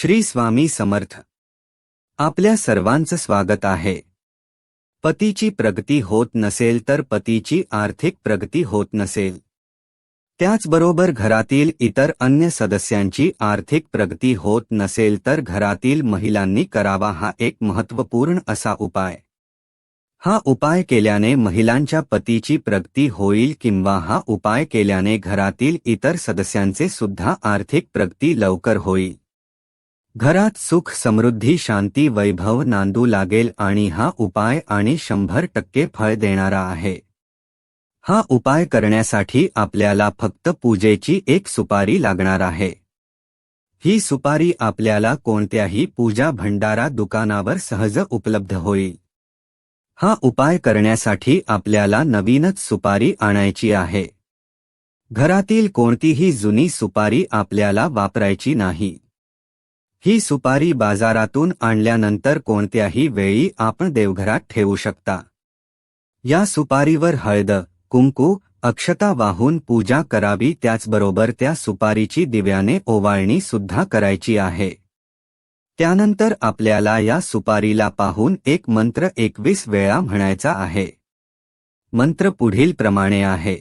श्री स्वामी समर्थ. आपल्या सर्वांचं स्वागत आहे. पतीची प्रगती होत नसेल तर पतीची आर्थिक प्रगती होत नसेल. त्याचबरोबर घरातील इतर अन्य सदस्यांची आर्थिक प्रगती होत नसेल तर घरातील महिलांनी करावा हा एक महत्त्वपूर्ण असा उपाय. हा उपाय केल्याने महिलांच्या पतीची प्रगती होईल किंवा हा उपाय केल्याने घरातील इतर सदस्यांचे सुद्धा आर्थिक प्रगती लवकर होईल. घरात सुख समृद्धी शांती वैभव नांदू लागेल आणि हा उपाय आणि शंभर टक्के फळ देणारा आहे. हा उपाय करण्यासाठी आपल्याला फक्त पूजेची एक सुपारी लागणार आहे. ही सुपारी आपल्याला कोणत्याही पूजा भंडारा दुकानावर सहज उपलब्ध होईल. हा उपाय करण्यासाठी आपल्याला नवीनच सुपारी आणायची आहे. घरातील कोणतीही जुनी सुपारी आपल्याला वापरायची नाही. ही सुपारी बाजारातून आणल्यानंतर कोणत्याही वेळी आपण देवघरात ठेवू शकता. या सुपारीवर हळद कुंकू अक्षता वाहून पूजा करावी त्याचबरोबर त्या सुपारीची दिव्याने ओवाळणी सुद्धा करायची आहे. त्यानंतर आपल्याला या सुपारीला पाहून एक मंत्र एकवीस वेळा म्हणायचा आहे. मंत्र पुढील प्रमाणे आहे.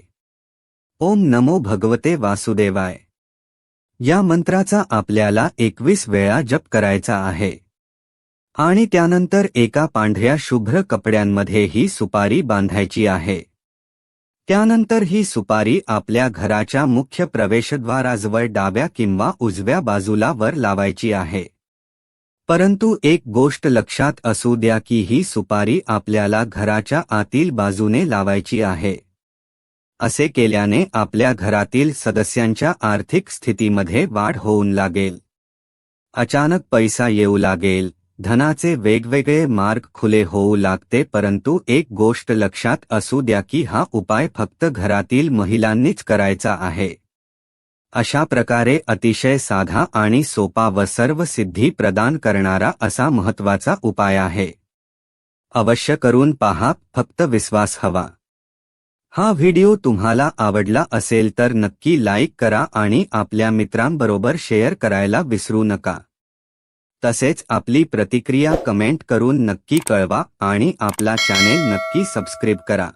ओम नमो भगवते वासुदेवाय. या मंत्राचा आपल्याला एकवीस वेळा जप करायचा आहे. आणि त्यानंतर एका पांढऱ्या शुभ्र कपड्यांमध्ये ही सुपारी बांधायची आहे. त्यानंतर ही सुपारी आपल्या घराच्या मुख्य प्रवेशद्वाराजवळ डाव्या किंवा उजव्या बाजूला वर लावायची आहे. परंतु एक गोष्ट लक्षात असू द्या की ही सुपारी आपल्याला घराच्या आतील बाजूने लावायची आहे. असे केल्याने आपल्या घरातील सदस्यांच्या आर्थिक स्थितीमध्ये वाढ होऊन लागेल. अचानक पैसा येऊ लागेल धनाचे वेगवेगळे मार्ग खुले होऊ लागते परंतु एक गोष्ट लक्षात असू द्या की हा उपाय फक्त घरातील महिलांनीच करायचा आहे. अशा प्रकारे अतिशय साधा आणि सोपा व सर्व सिद्धी प्रदान करणारा असा महत्त्वाचा उपाय आहे. अवश्य करून पहा फक्त विश्वास हवा. हा व्हिडिओ तुम्हाला आवडला असेल तर नक्की लाईक करा आणि आपल्या मित्रांबरोबर शेअर करायला विसरू नका. तसेच आपली प्रतिक्रिया कमेंट करून नक्की कळवा आणि आपला चॅनेल नक्की सबस्क्राईब करा.